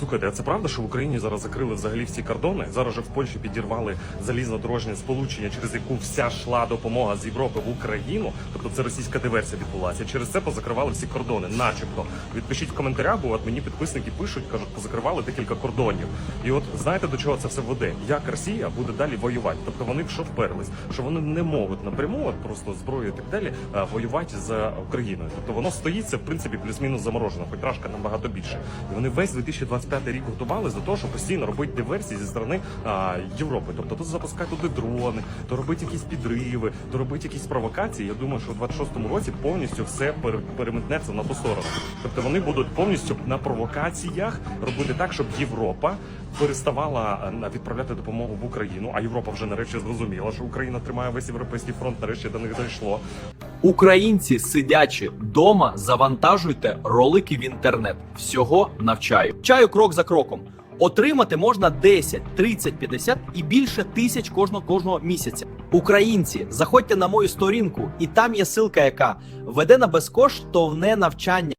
Слухайте, а це правда, що в Україні зараз закрили взагалі всі кордони? Зараз же в Польщі підірвали залізнодорожнє сполучення, через яку вся йшла допомога з Європи в Україну. Тобто це російська диверсія відбулася. Через це позакривали всі кордони, начебто. Відпишіть в коментарях, бо от мені підписники пишуть, кажуть, позакривали декілька кордонів. І от знаєте до чого це все веде? Як Росія буде далі воювати? Тобто вони що вперлись, що вони не можуть напряму, от просто зброю і так далі, а, воювати за Україною. Тобто воно стоїть це в принципі плюс-мінус заморожено, хоч трошки набагато більше. І вони весь 2025 рік готували за те, щоб постійно робити диверсії зі сторони а, Європи. Тобто то запускати туди дрони, то робити якісь підриви, то робити якісь провокації. Я думаю, що в 26-му році повністю все пере- переметнеться на ту сторону. Тобто вони будуть повністю на провокаціях робити так, щоб Європа переставала е, відправляти допомогу в Україну. А Європа вже нарешті зрозуміла, що Україна тримає весь європейський фронт. Нарешті до них дійшло. Українці, сидячи вдома, завантажуйте ролики в інтернет. Всього навчаю. Чаю крок за кроком. Отримати можна 10, 30, 50 і більше тисяч кожного кожного місяця. Українці, заходьте на мою сторінку, і там є ссылка, яка веде на безкоштовне навчання.